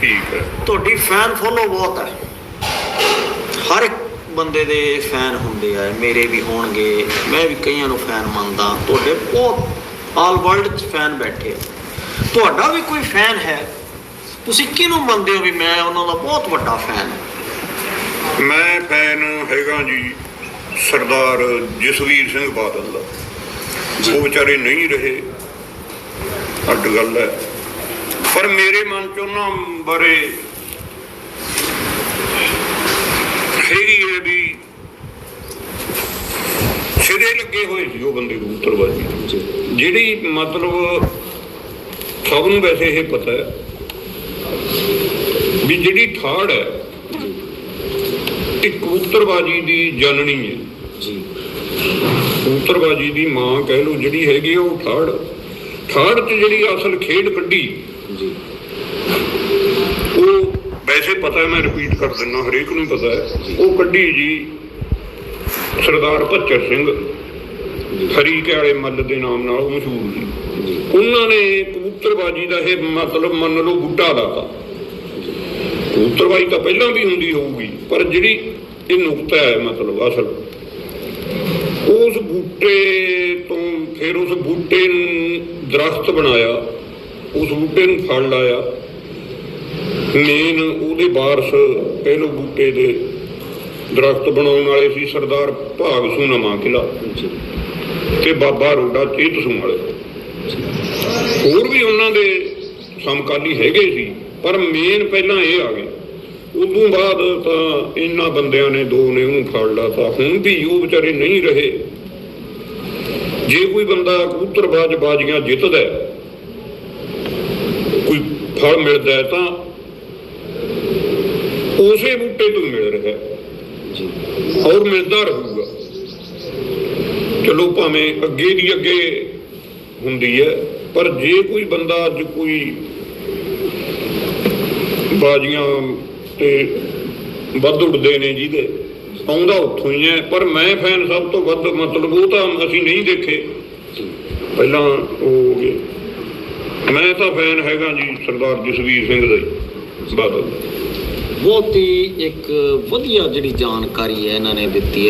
ਠੀਕ ਹੈ। ਤੁਹਾਡੀ ਫੈਨ ਫੋਲੋ ਬਹੁਤ ਹੈ। ਹਰ ਇੱਕ ਬੰਦੇ ਦੇ ਫੈਨ ਹੁੰਦੇ ਆ ਮੇਰੇ ਵੀ ਹੋਣਗੇ ਮੈਂ ਵੀ ਕਈਆਂ ਨੂੰ ਫੈਨ ਮੰਨਦਾ। ਤੁਹਾਡੇ ਬਹੁਤ ਆਲ ਵਰਲਡ 'ਚ ਫੈਨ ਬੈਠੇ ਆ। ਤੁਹਾਡਾ ਵੀ ਕੋਈ ਫੈਨ ਹੈ? ਤੁਸੀਂ ਕਿਹਨੂੰ ਮੰਨਦੇ ਹੋ ਵੀ ਮੈਂ ਉਹਨਾਂ ਦਾ ਬਹੁਤ ਵੱਡਾ ਫੈਨ ਹਾਂ? ਮੈਂ ਫੈਨ ਹੈਗਾ ਜੀ ਸਰਦਾਰ ਜਸਵੀਰ ਸਿੰਘ ਬਾਦਲ ਦਾ। ਉਹ ਵਿਚਾਰੇ ਨਹੀਂ ਰਹੇ। ਅੱਡ ਗੱਲ ਹੈ। ਪਰ ਮੇਰੇ ਮਨ ਚ ਉਹਨਾਂ ਬਾਰੇ। ਹੈਗੀ ਹੈ ਵੀ ਸਿਰੇ ਲੱਗੇ ਹੋਏ ਸੀ ਉਹ ਬੰਦੇ ਕਬੂਤਰਬਾਜੀ ਜਿਹੜੀ ਮਤਲਬ ਸਭ ਨੂੰ ਵੈਸੇ ਇਹ ਪਤਾ ਹੈ ਵੀ ਜਿਹੜੀ ਠਾੜ ਹੈ ਇਹ ਕਬੂਤਰਬਾਜੀ ਦੀ ਜਨਨੀ ਹੈ। ਜੀ। ਕਬੂਤਰਬਾਜੀ ਦੀ ਮਾਂ ਕਹਿ ਲਓ ਜਿਹੜੀ ਹੈਗੀ ਉਹ ਠਾੜ। ਠਾੜ 'ਚ ਜਿਹੜੀ ਅਸਲ ਖੇਡ ਕੱਢੀ ਜੀ। ਉਹ ਵੈਸੇ ਪਤਾ ਹੈ ਮੈਂ ਰਿਪੀਟ ਕਰ ਦਿੰਦਾ ਹਰੇਕ ਨੂੰ ਪਤਾ ਹੈ। ਉਹ ਕੱਢੀ ਜੀ ਸਰਦਾਰ ਭੱਚਰ ਸਿੰਘ ਹਰੀਕੇ ਵਾਲੇ ਮੱਲ ਦੇ ਨਾਮ ਨਾਲ ਉਹ ਮਸ਼ਹੂਰ ਸੀ। ਉਹਨਾਂ ਨੇ ਕਬੂਤਰਬਾਜੀ ਦਾ ਇਹ ਮਤਲਬ ਮੰਨ ਲਓ ਬੂਟਾ ਲਾਤਾ। ਕਬੂਤਰਬਾਜੀ ਤਾਂ ਪਹਿਲਾਂ ਵੀ ਹੁੰਦੀ ਹੋਊਗੀ ਪਰ ਜਿਹੜੀ ਇਹ ਨੁਕਤਾ ਹੈ ਮਤਲਬ ਅਸਲ। ਉਸ ਬੂਟੇ ਤੋਂ ਫਿਰ ਉਸ ਬੂਟੇ ਨੂੰ ਦਰਖਤ ਬਣਾਇਆ। ਉਸ ਬੂਟੇ ਨੂੰ ਫਲ ਲਾਇਆ। ਮੇਨ ਉਹਦੇ ਵਾਰਸ ਪਹਿਲੋ ਬੂਟੇ ਦੇ ਦਰਖਤ ਬਣਾਉਣ ਵਾਲੇ ਸੀ ਸਰਦਾਰ ਭਾਗ ਸੂ ਨਵਾਂ ਕਿਲਾ ਤੇ ਬਾਬਾ ਰੋਡਾ ਚੇਤ ਸੂ ਵਾਲੇ। ਹੋਰ ਵੀ ਉਹਨਾਂ ਦੇ ਸਮਕਾਲੀ ਹੈਗੇ ਸੀ ਪਰ ਮੇਨ ਪਹਿਲਾਂ ਇਹ ਆ ਗਏ। ਉਦੋਂ ਬਾਅਦ ਤਾਂ ਇਹਨਾਂ ਬੰਦਿਆਂ ਨੇ ਦੋ ਨੇ ਉਹਨੂੰ ਫੜ ਲਾਤਾ। ਹੁਣ ਵੀ ਉਹ ਵਿਚਾਰੇ ਨਹੀਂ ਰਹੇ। ਜੇ ਕੋਈ ਬੰਦਾ ਕਬੂਤਰਬਾਜ਼ ਬਾਜ਼ੀਆਂ ਜਿੱਤਦਾ ਫਲ ਮਿਲਦਾ ਹੈ ਤਾਂ ਉਸੇ ਬੂਟੇ ਤੋਂ ਮਿਲ ਰਿਹਾ ਹੈ। ਔਰ ਮਿਲਦਾ ਰਹੂਗਾ। ਚਲੋ ਭਾਵੇਂ ਅੱਗੇ ਦੀ ਅੱਗੇ ਹੁੰਦੀ ਹੈ ਪਰ ਜੇ ਕੋਈ ਬੰਦਾ ਅੱਜ ਕੋਈ ਬਾਜੀਆਂ ਤੇ ਵੱਧ ਉੱਡਦੇ ਨੇ ਜਿਹਦੇ ਆਉਂਦਾ ਉੱਥੋਂ ਹੀ ਹੈ ਪਰ ਮੈਂ ਫੈਨ ਸਭ ਤੋਂ ਵੱਧ ਮਤਲਬ ਉਹ ਤਾਂ ਅਸੀਂ ਨਹੀਂ ਦੇਖੇ। ਪਹਿਲਾਂ ਉਹ ਹੋ ਗਏ। ਮੈਂ ਤਾਂ ਫੈਨ ਹੈਗਾ ਜੀ ਸਰਦਾਰ ਜਸਵੀਰ ਸਿੰਘ ਦਾ ਹੀ ਬਾਦਲ। ਬਹੁਤ ਹੀ ਇੱਕ ਵਧੀਆ ਜਿਹੜੀ ਜਾਣਕਾਰੀ ਹੈ ਇਹਨਾਂ ਨੇ ਦਿੱਤੀ ਹੈ।